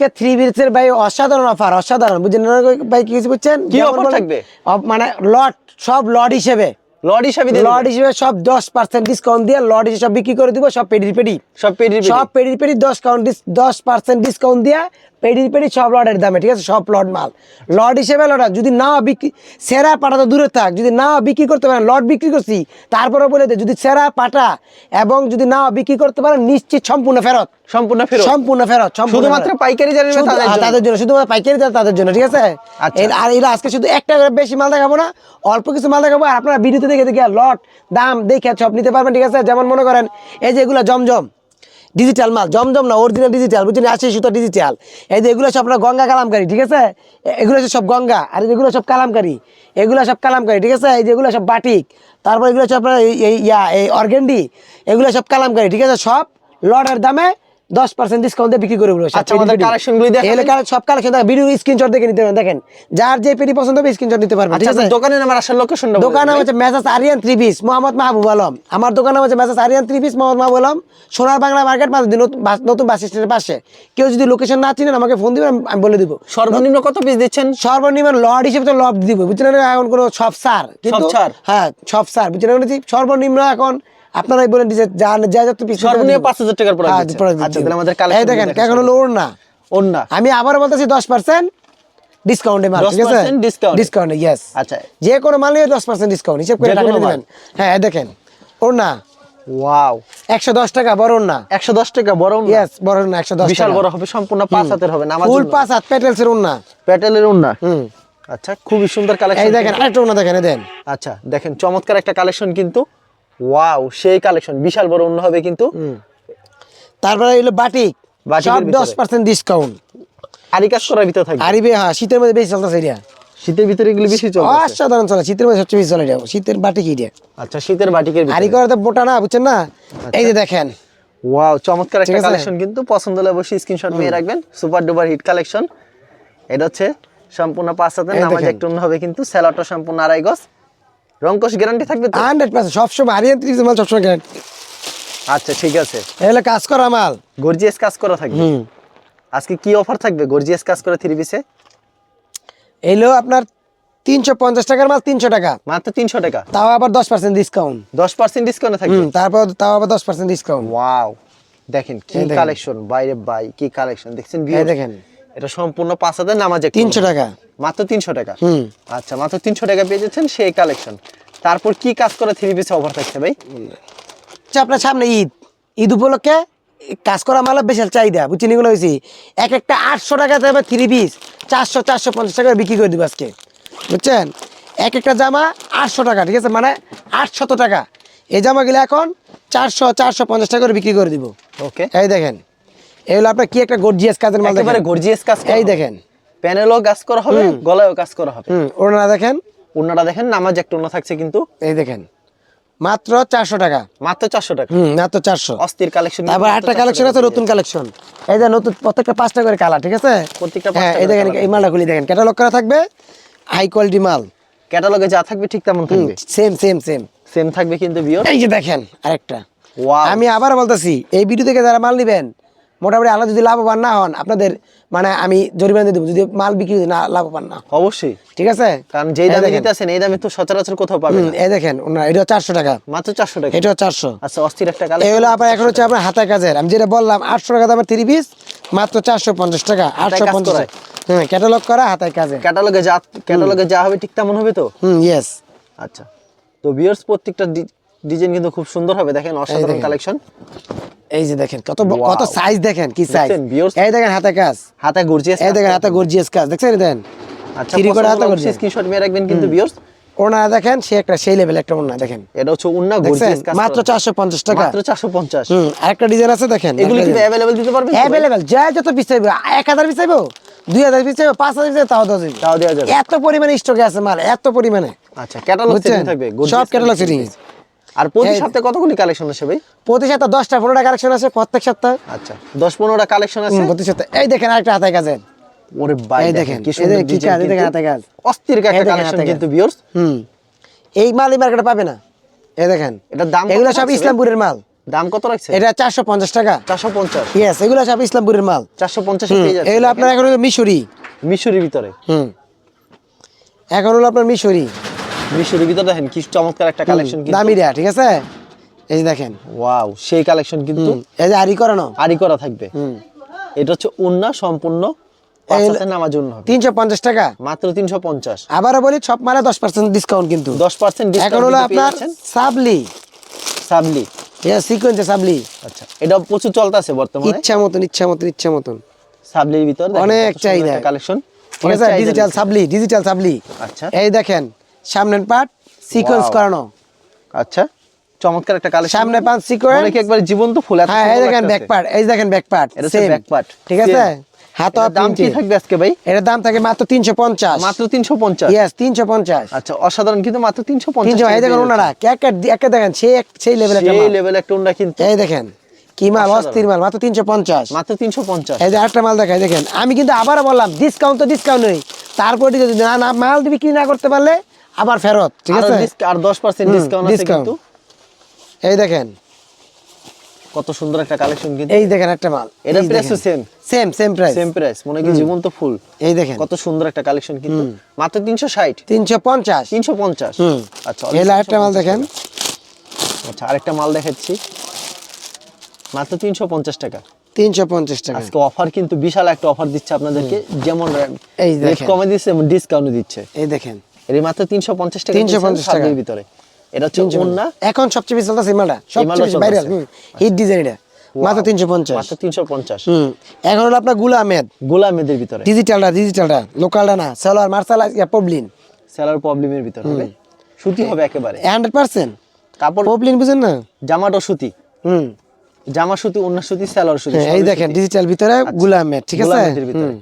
আজকে থ্রি বিটসের ভাই অসাধারণ অফার অসাধারণ। বুঝলেন ভাই? কি কিছু বুঝছেন? কি অফার থাকবে? মানে লট সব লট হিসেবে। লড হিসাবে লট হিসেবে সব দশ পার্সেন্ট ডিসকাউন্ট দিয়ে লট হিসেবে সব বিক্রি করে দিব সব পেডি পেডি সব পেডি পেডি। সব পেডি পেডি দশ কাউন্ট দশ পার্সেন্ট ডিসকাউন্ট দিয়ে পেডি পেডি সব লটের দামে ঠিক আছে? সব লট মাল। লট হিসেবে লট যদি না বিক্রি সেরা পাটা তো দূরে থাক যদি না বিক্রি করতে পারেন লট বিক্রি করছি তারপরে বলে দে যদি সেরা পাটা এবং যদি না বিক্রি করতে পারেন নিশ্চিত সম্পূর্ণ ফেরত। সম্পূর্ণ ফেরত? সম্পূর্ণ ফেরত সম্পূর্ণ শুধুমাত্র পাইকারি যারা নেবে তাদের হ্যাঁ, জন্য। শুধুমাত্র পাইকারি যারা তাদের জন্য ঠিক আছে? আচ্ছা। আর এরা আজকে শুধু একটা করে বেশি মাল দেখাবো না অল্প কিছু মাল দেখাবো আর আপনারা ভিডিওতে দেখে দেখে লট দাম দেখে সব নিতে পারবেন ঠিক আছে? যেমন মনে করেন এই যে এগুলো জমজম ডিজিটাল মাল, জমজম না অরিজিনাল ডিজিটাল বুঝছেন? আশি সুতো ডিজিটাল এই যে এগুলো সব আপনার গঙ্গা কালামকারী, ঠিক আছে? এগুলো হচ্ছে সব গঙ্গা, আর এগুলো সব কালামকারী। এগুলো সব কালামকারী, ঠিক আছে? এই যে এগুলো সব বাটিক। তারপর এগুলো হচ্ছে আপনার এই- ইয়া, এই অর্গেন্ডি, এগুলো সব কালামকারী, ঠিক আছে? সব লটের দামে দশ পার্সেন্ট ডিসকাউন্ট দিয়ে বিক্রি করে আচ্ছা, সব কালেকশন ভিডিও স্ক্রিনশট দেখে নিতে পারেন। দেখেন যার যে পেটি পছন্দ হবে স্ক্রিনশট নিতে পারবেন ঠিক আচ্ছা আছে? দোকানের আসার লোকেশন দোকান নাম হচ্ছে Messrs Arian three piece Mohammad Mahbub Alam. আমার দোকান নাম হচ্ছে Messrs Arian three piece Mohammad Mahbub Alam. Sonar Bangla market মাঝে নতুন বাস- স্ট্যান্ডের পাশে। কেউ যদি লোকেশন না চিনেন আমাকে ফোন দিবেন আমি- বলে দিব। সর্বনিম্ন কত পিস দিচ্ছেন? সর্বনিম্ন লড হিসেবে তো লড দিব বুঝছেন এখন কোনো সব সার কিন্তু? হ্যাঁ সব সার বুঝছেন সর্বনিম্ন এখন আপনারাই বলেন যে যা যা যত পিস সর্বনিম্ন 5,000 টাকার product হ্যাঁ, আচ্ছা, তাহলে আমাদের এই collection দেখেন এখন হলো ওর না ওন্না আমি আবারও বলতেছি দশ পার্সেন্ট ডিসকাউন্টে মাল ঠিক আছে? 10% ডিসকাউন্ট ইয়েস আচ্ছা। যে কোনো মাল নিয়ে দশ পার্সেন্ট ডিসকাউন্ট হিসেব করে টাকা দিবেন। হ্যাঁ দেখেন ওর না ওয়াও। একশো দশ টাকা বড় ওর না 110 টাকা বড় ওন্না ইয়েস বড় না একশো দশ বিশাল বড় হবে সম্পূর্ণ পাঁচ হাতের হবে নামাজ ফুল পাঁচ হাত পেটেলসের ওর না প্যাটেলের ওন্না হুম। আচ্ছা খুবই সুন্দর এই কালেকশন দেখেন আরেকটা ওর দেখেন দেন। আচ্ছা দেখেন চমৎকার একটা কালেকশন কিন্তু। ওয়াও সেই কালেকশন বিশাল বড় অন্য হবে কিন্তু। তারপরে হলো বাটিক সব। দশ পার্সেন্ট ডিসকাউন্ট আরি কাজ করার ভিতর থাকবে। আর হ্যাঁ শীতের মধ্যে বেশি চলতেছে এটা। শীতের ভিতরে এগুলি বেশি চলবে অসাধারণ চলে শীতের মধ্যে সবচেয়ে বেশি চলে এটা। শীতের বাটিক এটা? আচ্ছা শীতের বাটিকের আরি করে তো মোটা না বুঝছেন না? এই যে দেখেন। ওয়াও চমৎকার একটা কালেকশন কিন্তু। পছন্দ হলে অবশ্যই স্ক্রিনশট নিয়ে রাখবেন। সুপার ডুপার হিট কালেকশন এটা হচ্ছে সম্পূর্ণ পাঁচ এই নামাজ। একটু অন্য হবে কিন্তু। স্যালাডটা সম্পূর্ণ আড়াই গজ। রংকশ গ্যারান্টি থাকবে তো? সবসময় আরিয়ান ত্রিশ মাল সবসময় guarantee। আচ্ছা ঠিক আছে। কাজ করা মাল। গর্জিয়াস কাজ করা থাকবে। আজকে কি অফার থাকবে? গর্জিয়াস কাজ করা থ্রি পিসে এলো আপনার তিনশো পঞ্চাশ টাকার মাল তিনশো টাকা। মাত্র তিনশো টাকা? তাও আবার দশ পার্সেন্ট ডিসকাউন্ট দশ পার্সেন্ট ডিসকাউন্টে থাকবে? তারপর তাও আবার দশ পার্সেন্ট ডিসকাউন্ট ওয়াও দেখেন কি। কালেকশন বাইরে বাই কি কালেকশন দেখছেন দেখেন। এটা সম্পূর্ণ পাঁচ হাজার নামাজ তিনশো টাকা। মাত্র তিনশো টাকা। হুম। আচ্ছা মাত্র তিনশো টাকা পেয়ে যাচ্ছেন সেই কালেকশন তারপর কি কাজ করে থ্রি পিসে অফার থাকছে ভাই? আচ্ছা আপনার সামনে ঈদ। ঈদ উপলক্ষে কাজ করা মালের বিশাল চাহিদা বুঝছেন এগুলো হয়েছি। এক একটা আটশো টাকা দেবে থ্রি পিস চারশো চারশো পঞ্চাশ টাকা বিক্রি করে দিব আজকে। বুঝছেন? এক একটা জামা আটশো টাকা ঠিক আছে? মানে আটশত টাকা। এই জামাগুলো এখন চারশো চারশো পঞ্চাশ টাকা করে বিক্রি করে দিব। ওকে এই দেখেন। এই হলো আপনার কি একটা গর্জিয়াস কাজের মাল একেবারে গর্জিয়াস কাজ এই দেখেন। প্যানেলও কাজ করা হবে গলায়ও কাজ করা হবে। দেখেন। দেখেন নামাজ একটা থাকছে কিন্তু। এই দেখেন। মাত্র চারশো টাকা। মাত্র চারশো টাকা। হুম মাত্র চারশো। অস্থির কালেকশন তারপর একটা কালেকশন আছে নতুন কালেকশন এই যে নতুন প্রত্যেকটা পাঁচটা করে কালার ঠিক আছে? প্রত্যেকটা হ্যাঁ এই দেখেন এই মালটা খুলি দেখেন। ক্যাটালগ করা থাকবে হাই কোয়ালিটি মাল। ক্যাটালগে যা থাকবে ঠিক তেমন থাকবে। সেম সেম সেম সেম থাকবে কিন্তু বিয়র এই যে দেখেন আরেকটা। আমি আবার বলতেছি এই ভিডিও থেকে যারা মাল নেবেন মোটামুটি আলাদা যদি লাভবান না হন আপনাদের মানে আমি জরিমানা দিয়ে দেবো যদি মাল বিক্রি না লাভবান না। অবশ্যই। ঠিক আছে? কারণ যেই দামে আছেন এই দামে তো সচরাচর কোথাও পাবেন এই দেখেন ওনার এটা চারশো টাকা। মাত্র চারশো টাকা? এটা চারশো। আচ্ছা অস্থির একটা এই কালেকশন হলো আপনার এখন হচ্ছে আপনার হাতা কাজের। আমি যেটা বললাম আটশো টাকা দামের থ্রি পিস মাত্র চারশো পঞ্চাশ টাকা আটশো পঞ্চাশ হ্যাঁ ক্যাটালগ করা হাতায় কাজে। ক্যাটালগে যা ক্যাটালগে যা হবে ঠিক তেমন হবে তো? হুম ইয়েস আচ্ছা। তো বিয়ার্স প্রত্যেকটা ডিজাইন কিন্তু খুব সুন্দর হবে দেখেন অসাধারণ কালেকশন এই যে দেখেন কত ব- Wow. কত সাইজ দেখেন কি সাইজ দেখছেন, viewers? এই দেখেন হাতে কাজ হাতে গর্জিয়াস এই দেখেন হাতে গর্জিয়াস কাজ দেখছেন এই দেখেন আচ্ছা থ্রি করে হাতে গর্জিয়াস স্ক্রিনশট মেরে রাখবেন কিন্তু বিয়ার্স ওনা দেখেন সে একটা সেই লেভেল একটা ওনা দেখেন এটা হচ্ছে উন্না দেখছেন গর্জিয়াস কাজ মাত্র করা। চারশো পঞ্চাশ টাকা মাত্র 450 হুম আরেকটা ডিজাইন আছে দেখেন এগুলো কিন্তু अवेलेबल দিতে পারবেন তো ভাই? অ্যাভেলেবেল যা যত পিস চাইবো এক হাজার পিস চাইবো দুই হাজার পিস চাইবো পাঁচ হাজার পিস চাইবো তাও দেওয়া যাবে তাও দেওয়া যাবে এত পরিমাণে স্টকে আছে মাল এত পরিমাণে আচ্ছা ক্যাটালগ বুঝছেন সেটিং থাকবে সব gorgeous ক্যাটালগ collection সেটিং আর প্রতি সপ্তাহে কতগুলি কালেকশন আছে ভাই? প্রতি সপ্তাহে দশটা পনেরোটা কালেকশন আছে প্রত্যেক সপ্তাহে। আচ্ছা 10 15টা কালেকশন আছে প্রতি সপ্তাহে। এই দেখেন আরেকটা হাতায় কাজের। ওরে ভাই দেখেন কি সুন্দর কি কাজ, দেখেন হাতে কাজ। অস্থির একটা কালেকশন কিন্তু কাজ। ভিউয়ার্স হুম এই মাল এই মার্কেটে পাবে না। এই দেখেন এটা দাম এগুলো সব ইসলামপুরের মাল। দাম কত রাখছে? এটা চারশো পঞ্চাশ টাকা। চারশো পঞ্চাশ? ইয়েস এগুলো সব ইসলামপুরের মাল। চারশো পঞ্চাশ হুম, পেয়ে যাচ্ছে। এগুলো আপনার এখন মিশরি। মিশরির ভিতরে। হুম এখন হলো আপনার মিশরি। মিশরির ভিতরে দেখেন কি চমৎকার একটা কালেকশন কিন্তু। দামিরা ঠিক আছে? এই দেখেন। ওয়াও সেই কালেকশন কিন্তু এই যে আরি করানো। আরি করা থাকবে। এটা হচ্ছে উন্না সম্পূর্ণ নামার জন্য তিনশো পঞ্চাশ টাকা। মাত্র তিনশো পঞ্চাশ। আবারও বলি সব মালে দশ পার্সেন্ট ডিসকাউন্ট কিন্তু। দশ পার্সেন্ট এখন হলো আপনার সাবলি। সাবলি। ঠিক আছে সিকোয়েন্সে সাবলি। আচ্ছা এটা প্রচুর চলতেছে বর্তমানে। ইচ্ছা মতন ইচ্ছা মতন ইচ্ছা মতন। সাবলির ভিতর অনেক চাহিদা। কালেকশন ঠিক আছে ডিজিটাল সাবলি ডিজিটাল সাবলি। আচ্ছা। এই দেখেন সামনের পার্ট সিকোয়েন্স করানো। আচ্ছা চমৎকার একটা কালেকশন সামনে পাঁচ সিকোয়েন্স অনেকে একবার জীবন্ত ফুল এত হ্যাঁ এই দেখেন ব্যাক পার্ট এই দেখেন ব্যাক পার্ট এটা হচ্ছে back part, ঠিক আছে। হাত এটার দাম কি থাকবে আজকে ভাই? এটার দাম থাকে মাত্র তিনশো পঞ্চাশ। মাত্র তিনশো পঞ্চাশ? ইয়েস তিনশো পঞ্চাশ। আচ্ছা অসাধারণ কিন্তু মাত্র তিনশো পঞ্চাশ তিনশো এই দেখেন ওনারা এক এক দেখেন সেই সেই লেভেলের একটা সেই লেভেল একটা উন্ডা কিন্তু এই দেখেন কি মাল অস্থির মাল মাত্র তিনশো পঞ্চাশ। মাত্র তিনশো পঞ্চাশ। এই যে আরেকটা মাল দেখাই দেখেন আমি কিন্তু আবারও বললাম ডিসকাউন্ট তো ডিসকাউন্ট নেই। তারপরে যদি না না মাল বিক্রি না করতে পারলে আবার ফেরত ঠিক আছে? আর দশ পার্সেন্ট হুম, ডিসকাউন্ট আছে কিন্তু। এই দেখেন। কত সুন্দর একটা কালেকশন কিন্তু। এই দেখেন একটা মাল। এটা price same same same price same price মনে কি জীবন্ত ফুল। এই দেখেন। কত সুন্দর একটা কালেকশন কিন্তু। মাত্র তিনশো ষাট। তিনশো পঞ্চাশ। তিনশো পঞ্চাশ। হুম। আচ্ছা এই আরেকটা মাল দেখেন। আচ্ছা আরেকটা মাল দেখাচ্ছি। মাত্র তিনশো পঞ্চাশ টাকা। তিনশো পঞ্চাশ টাকা। আজকে অফার কিন্তু বিশাল একটা অফার দিচ্ছে আপনাদেরকে। যেমন এই দেখেন। কমে দিচ্ছে ডিসকাউন্ট দিচ্ছে। এই দেখেন। এর মাত্র তিনশো পঞ্চাশ টাকা 350 350 টাকার ভিতরে। এটা হচ্ছে ওন্না এখন সবচেয়ে বেশি চলতেছে সবচেয়ে মালটা বেশি ভাইরাল হিট ডিজাইন এটা। মাত্র হুম এখন হলো আপনার গোলামেদের ভিতরে। ডিজিটালটা ডিজিটালটা লোকালটা না সেলার মার্শাল ইয়া পবলিন সেলার ভিতরে হবে? সুতি হবে একেবারে। হান্ড্রেড পার্সেন্ট কাপড় পবলিন বুঝেন না? জামাটো সুতি। হুম। জামা সুতি অন্য সুতি সেলার সুতি হ্যাঁ, এই দেখেন ডিজিটাল ভিতরে গুলা আহমেদ ঠিক আছে? গোলামেদের ভিতরে। হুম।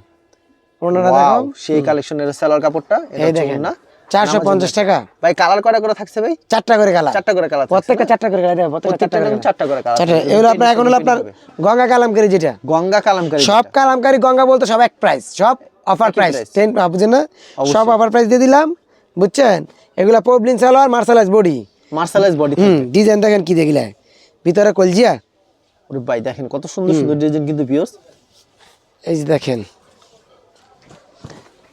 ওনারা দেখো সেই কালেকশনের সেলার কাপড়টা এটা হচ্ছে ওন্না। চারশো পঞ্চাশ টাকা। ভাই কালার করে থাকছে ভাই? চারটা করে কালার চারটা করে কালার প্রত্যেকটা চারটা করে কালার প্রত্যেকটা চারটা করে এরকম চারটা করে কালার এগুলো আপনার এখন হলো আপনার গঙ্গা কালামকারি যেটা। গঙ্গা কালামকারী সব কালামকারি গঙ্গা বলতে সব এক প্রাইস সব অফার একই প্রাইস টেন বুঝছেন না? সব অফার প্রাইস দিয়ে দিলাম বুঝছেন? এগুলা poplin salwar mercerise body mercerise body হুম ডিজাইন দেখেন কি দেখলে? ভিতরে কলজিয়া? ওরে ভাই দেখেন কত সুন্দর সুন্দর ডিজাইন কিন্তু ভিউস এই যে দেখেন।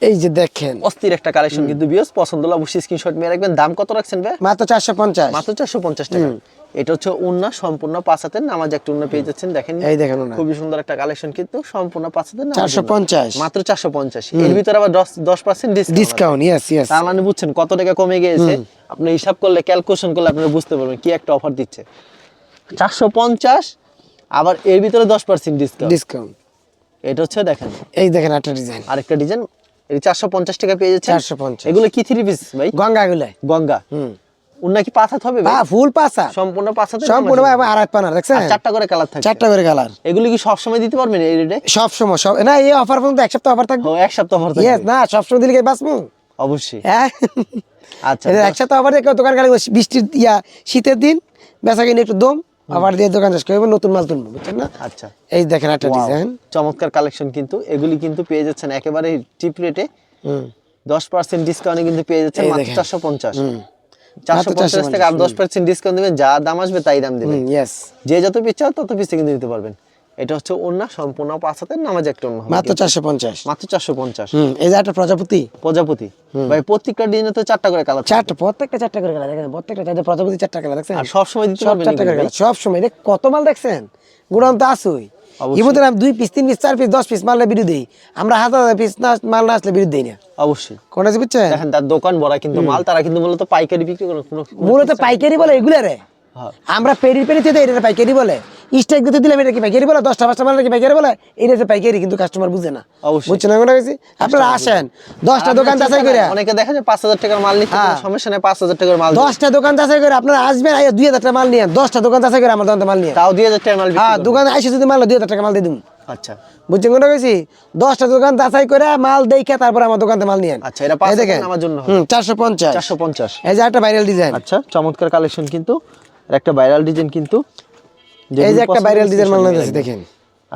এই যে দেখেন। অস্থির একটা কালেকশন কিন্তু ভিউস পছন্দ হলে অবশ্যই স্ক্রিনশট মেরে রাখবেন। দাম কত রাখছেন ভাই? মাত্র চারশো পঞ্চাশ। মাত্র চারশো পঞ্চাশ টাকা। এটা হচ্ছে উন্না সম্পূর্ণ পাঁচ হাতের নামাজ একটা উন্না পেয়ে যাচ্ছেন। দেখেন এই দেখেন খুবই সুন্দর একটা কালেকশন কিন্তু সম্পূর্ণ পাঁচ হাতের নামাজ চারশো উন্না। পঞ্চাশ। মাত্র চারশো পঞ্চাশ। এর ভিতরে আবার দশ দশ percent discount discount yes yes তার মানে বুঝছেন কত টাকা কমে গিয়েছে। আপনি হিসাব করলে ক্যালকুলেশন করলে আপনারা বুঝতে পারবেন কি একটা অফার দিচ্ছে। চারশো পঞ্চাশ আবার এর ভিতরে দশ পার্সেন্ট ডিসকাউন্ট ডিসকাউন্ট এটা হচ্ছে দেখেন। এই দেখেন একটা ডিজাইন আরেকটা ডিজাইন চারশো পঞ্চাশ টাকা পেয়ে যাচ্ছে 450 এগুলো কি থ্রি পিস ভাই? গঙ্গা গুলাই গঙ্গা। হুম। উন্না কি পাঁচ হাত হবে ভাই? বা ফুল পাসা সম্পূর্ণ হাতে সম্পূর্ণ ভাই আমার আড়াই পানার দেখছেন? চারটা করে কালার থাকে চারটা করে কালার এগুলো কি সবসময় দিতে পারবেন এই রেটে সব সময় সব না এই অফার পর্যন্ত এক সপ্তাহ অফার থাকবে। ও এক সপ্তাহ পর ইয়েস না সব সময় দিলে কি বাঁচবো? অবশ্যই। হ্যাঁ। আচ্ছা এক সপ্তাহ অফার কেউ দোকান গাড়ি বৃষ্টির ইয়া শীতের দিন বেচা কিনে একটু দম আবার দিয়ে দোকান শেষ করব নতুন মাল তুলবো বুঝছেন না? আচ্ছা। এই দেখেন একটা ডিজাইন চমৎকার কালেকশন কিন্তু। এগুলি কিন্তু পেয়ে যাচ্ছেন একেবারে টিপ রেটে হুম। দশ পার্সেন্ট ডিসকাউন্টে কিন্তু পেয়ে যাচ্ছেন মাত্র চারশো পঞ্চাশ। চারশো মাত্র পঞ্চাশ থেকে আর দশ পার্সেন্ট ডিসকাউন্ট দেবেন যা দাম আসবে তাই দাম দেবেন। যে যত পিস চাও তত পিসে কিন্তু নিতে পারবেন। এটা হচ্ছে ওন্না সম্পূর্ণ পাঁচ হাতের নামাজ একটা অন্য মাত্র চারশো পঞ্চাশ। মাত্র চারশো পঞ্চাশ। এই যে একটা প্রজাপতি? প্রজাপতি। ভাই প্রত্যেকটা ডিজাইনে তো চারটা করে কালার চারটা প্রত্যেকটা চারটা করে কালার দেখেন প্রত্যেকটা চারটা প্রজাপতি চারটা কালার দেখছেন? আর সব সময় দিতে পারবেন চারটা করে কালার সব সময় দেখ কত মাল দেখছেন? গুড়ান তো আসুই। ইবুতে আমি দুই পিস তিন পিস চার পিস দশ পিস মালের বিরুদ্ধে দিই। আমরা হাজার হাজার পিস না মাল না আসলে বিরুদ্ধে দিই না। অবশ্যই। কোনটা আছে বুঝছেন? দেখেন তার দোকান ভরা কিন্তু মাল তারা কিন্তু মূলত পাইকারি বিক্রি করে। কোনো কোনো- মূলত পাইকারি বলে এগুলো রে। আমরা পেরি পেরিতে দেই এটা পাইকারি বলে। স্টেক দিতে দিলাম এটা কি পাইকারি বলে? দশটা পাঁচটা মাল কি পাইকারি বলে? এটা হচ্ছে পাইকারি কিন্তু কাস্টমার বুঝে না। বুঝছেন না কোনটা গেছি আপনারা আসেন দশটা দোকান যাচাই করে। অনেকে দেখা যায় পাঁচ হাজার টাকার মাল নিচ্ছে হ্যাঁ। সমস্যা নেই পাঁচ হাজার টাকার মাল দশটা দোকান যাচাই করে আপনারা আসবেন আইয়া দুই হাজার টাকা মাল নিয়ে দশটা দোকান যাচাই করে আমার দোকানে মাল নিয়ে তাও দুই হাজার টাকার মাল হ্যাঁ দোকানে আইসে যদি মাল দুই হাজার টাকা মাল দিয়ে দিন আচ্ছা। বুঝছেন কোনটা গেছি দশটা দোকান যাচাই করে মাল দেখে তারপর আমার দোকানে মাল নিয়ে আচ্ছা, এটা হাজার নামার জন্য। চারশো পঞ্চাশ। চারশো পঞ্চাশ। এই যে একটা ভাইরাল ডিজাইন আচ্ছা চমৎকার কালেকশন কিন্তু। আর একটা ভাইরাল ডিজাইন কিন্তু এই যে একটা ভাইরাল ডিজাইন মাল নিয়ে দেখেন।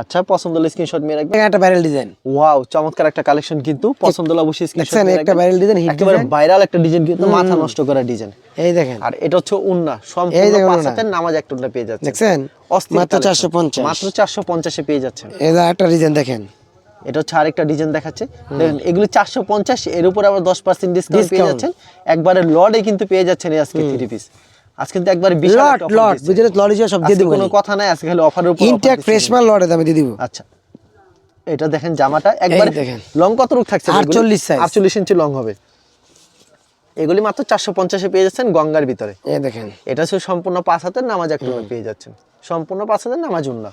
আচ্ছা পছন্দ হলে স্ক্রিনশট নিয়ে রাখবেন একটা ভাইরাল ডিজাইন ওয়াও চমৎকার একটা কালেকশন কিন্তু পছন্দ হলে অবশ্যই স্ক্রিনশট দেখছেন, একটা viral design, hit একেবারে ভাইরাল একটা ডিজাইন কিন্তু মাথা নষ্ট করা ডিজাইন এই দেখেন। আর এটা হচ্ছে উন্না সম্পূর্ণ দেখুন পাঁচ হাতের নামাজ একটা উন্না পেয়ে যাচ্ছে। দেখছেন? মাত্র collection। চারশো পঞ্চাশ। মাত্র চারশো পঞ্চাশে পেয়ে যাচ্ছেন। এই যে একটা ডিজাইন দেখেন। এটা হচ্ছে আরেকটা ডিজাইন দেখাচ্ছে। দেখেন এগুলো চারশো পঞ্চাশ এর উপরে আবার দশ পার্সেন্ট ডিসকাউন্ট পেয়ে। যাচ্ছেন। একবারে লডে কিন্তু পেয়ে যাচ্ছেন এই আজকে থ্রি পিস আজ কিন্তু একবারে বিশাল লট একটা লট দিচ্ছে। সব দিয়ে আজকে কোনো কথা নাই আজকে খালি অফারের উপর ইনটেক ফ্রেশ মাল লটে দামে দিয়ে দিব। আচ্ছা। এটা দেখেন জামাটা একবার দেখেন। লং কত রূপ থাকছে 48 size। আটচল্লিশ ইঞ্চি লং হবে। এগুলি মাত্র চারশো পঞ্চাশে পেয়ে যাচ্ছেন গঙ্গার ভিতরে। দেখেন। এটা হচ্ছে সম্পূর্ণ পাঁচ হাতের নামাজ একটা পেয়ে যাচ্ছেন। সম্পূর্ণ পাঁচ হাতের নামাজ উন্না।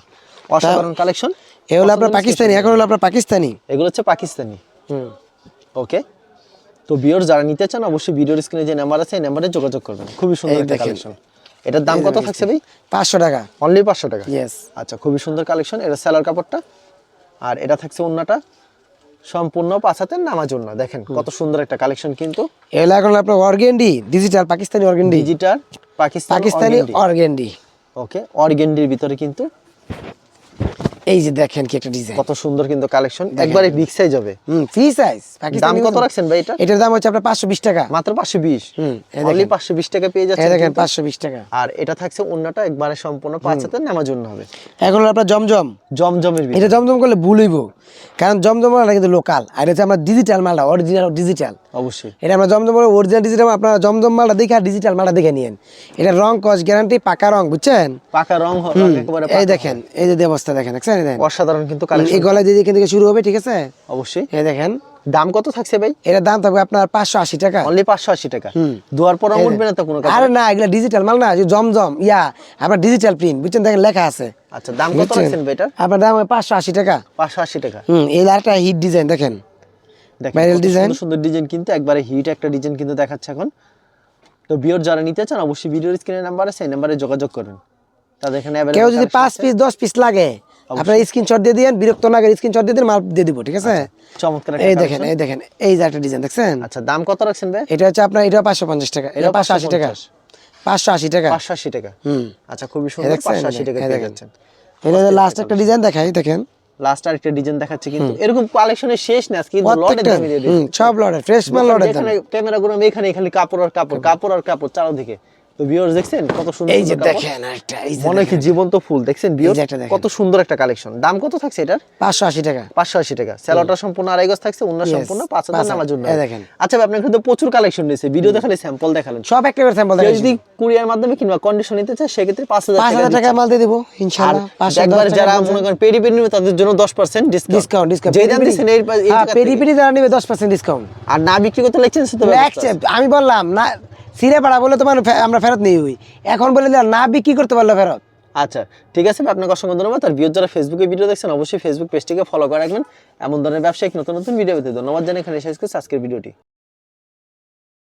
অসাধারণ কালেকশন এ হলো আপনার পাকিস্তানি এখন হলো আপনার পাকিস্তানি। এগুলো হচ্ছে পাকিস্তানি। হুম। ওকে তো বিয়র যারা নিতে চান অবশ্যই ভিডিওর স্ক্রিনে যে নাম্বার আছে এই নাম্বারে যোগাযোগ করবেন। খুবই সুন্দর একটা কালেকশন এটার দাম কত থাকছে ভাই? পাঁচশো টাকা। অনলি পাঁচশো টাকা? ইয়েস আচ্ছা খুবই সুন্দর কালেকশন এটা সেলার কাপড়টা। আর এটা থাকছে ওন্নাটা। সম্পূর্ণ পাঁচ হাতের নামাজ ওন্না। দেখেন কত সুন্দর একটা কালেকশন কিন্তু। এ হলো এখন আপনার organdy digital Pakistani organdy. Digital Pakistani organdy. Okay অর্গেন্ডির ভিতরে কিন্তু এই যে দেখেন কি একটা ডিজাইন কত সুন্দর কিন্তু কালেকশন একবারে বিগ সাইজ হবে। হুম ফ্রি সাইজ দাম কত রাখছেন ভাই এটা? এটার দাম হচ্ছে আপনার পাঁচশো বিশ টাকা। মাত্র পাঁচশো বিশ? হুম, এই অনলি দেখেন। পাঁচশো বিশ টাকা পেয়ে এই দেখেন পাঁচশো বিশ টাকা। আর এটা থাকছে অন্যটা একবারে সম্পূর্ণ পাঁচ হাতের নামাজ অন্য হবে। এখন হলো আপনার জমজম। জমজমের এটা জমজম করলে ভুল হইব। কারণ জমজম মালটা কিন্তু লোকাল আর এটা আমরা ডিজিটাল মালটা অরিজিনাল ডিজিটাল অবশ্যই। এটা আমরা জমজম বলে অরিজিনাল ডিজিটাল আপনার জমজম মালটা দেখে আর ডিজিটাল মালটা দেখে নিয়েন। এটা রং কস গ্যারান্টি পাকা রং বুঝছেন? পাকা রং এই দেখেন এই যে অবস্থা দেখেন দেখছেন? দেখেন অসাধারণ কিন্তু এই গলায় দিয়ে এখান থেকে শুরু হবে ঠিক আছে? অবশ্যই। দেখেন। দাম কত থাকছে ভাই? এটার দাম থাকবে আপনার পাঁচশো আশি টাকা। অনলি পাঁচশো আশি টাকা। দুয়ার পর উঠবে না তো কোনো আরে না এগুলা ডিজিটাল মাল না জমজম ইয়া আপনার ডিজিটাল প্রিন্ট বুঝছেন? দেখেন লেখা আছে। আচ্ছা দাম কত? রাখছেন ভাই আপনার দাম পাঁচশো আশি টাকা। পাঁচশো আশি টাকা। হুম এই হিট ডিজাইন দেখেন। Viral কত সুন্দর ডিজাইন কিন্তু একবারে হিট একটা ডিজাইন কিন্তু দেখাচ্ছে এখন। তো বিয়র যারা নিতে চান অবশ্যই ভিডিওর স্ক্রিনে নাম্বার আছে এই নাম্বারে যোগাযোগ করবেন। তাদের এখানে কেউ যদি পাঁচ পিস দশ পিস লাগে আপনার স্ক্রিনশট দিয়ে দিন বিরক্ত না করে স্ক্রিনশট দিয়ে দিন মাল দিয়ে দিব ঠিক আছে? চমৎকার এই দেখেন এই দেখেন এই যে একটা ডিজাইন দেখছেন? আচ্ছা দাম কত রাখছেন ভাই? এটা হচ্ছে আপনার এটা পাঁচশো পঞ্চাশ টাকা এটা এটাও পাঁচশো আশি টাকা। 550 পাঁচশো আশি টাকা। পাঁচশো আশি টাকা। হুম। আচ্ছা খুবই সুন্দর দেখছেন? পাঁচশো আশি টাকা এই পেয়ে দেখেন। যাচ্ছেন। এটা লাস্ট একটা ডিজাইন দেখাই দেখেন। লাস্ট আর একটা ডিজাইন দেখাচ্ছে কিন্তু। এরকম কালেকশনের শেষ না কিন্তু লটের দামে দিয়ে সব লটের ফ্রেশ মাল লটের দাম। ক্যামেরা গুলো এখানে এখানে কাপড় আর কাপড় কাপড় আর কাপড় চারদিকে। তো ভিউয়ার্স দেখছেন কত সুন্দর এই যে দেখেন একটা এই মনে কি জীবন্ত ফুল দেখছেন ভিউয়ার্স। কত সুন্দর একটা কালেকশন দাম কত থাকছে এটার? পাঁচশো আশি টাকা। পাঁচশো আশি টাকা। স্যালোটা সম্পূর্ণ আড়াই গজ থাকছে অন্য সম্পূর্ণ পাঁচ হাজার পাঁচ নামার জন্য এই দেখেন। আচ্ছা ভাই, আপনার কিন্তু প্রচুর কালেকশন রয়েছে। স্যাম্পল দেখালেন। সব একটা করে স্যাম্পল দেখাই যদি কুরিয়ার মাধ্যমে কিংবা কন্ডিশন নিতে চায় সেক্ষেত্রে পাঁচ হাজার পাঁচ টাকা হাজার টাকা মাল দিয়ে দিব ইনশাআল্লাহ। একবার যারা মনে করেন পেরি পেরি নেবে তাদের জন্য দশ পার্সেন্ট ডিসকাউন্ট ডিসকাউন্ট যেই দাম দিচ্ছেন এর এই পেরি পেরি যারা নেবে দশ পার্সেন্ট ডিসকাউন্ট আর না বিক্রি করতে লাগছেন তো আমি বললাম না সিরে পাড়া বলে তোমার আমরা ফেরত নিয়ে হই এখন বলে না বিক্রি করতে পারল ফেরত। আচ্ছা ঠিক আছে, আপনাকে অসংখ্য ধন্যবাদ। আর বিয়োর যারা ফেসবুকে ভিডিও দেখছেন, অবশ্যই ফেসবুক পেজটিকে ফলো করে রাখবেন। এমন ধরনের ব্যবসায়িক নতুন নতুন ভিডিও পেতে ধন্যবাদ জানিয়ে এখানে শেষ করছি আজকের ভিডিওটি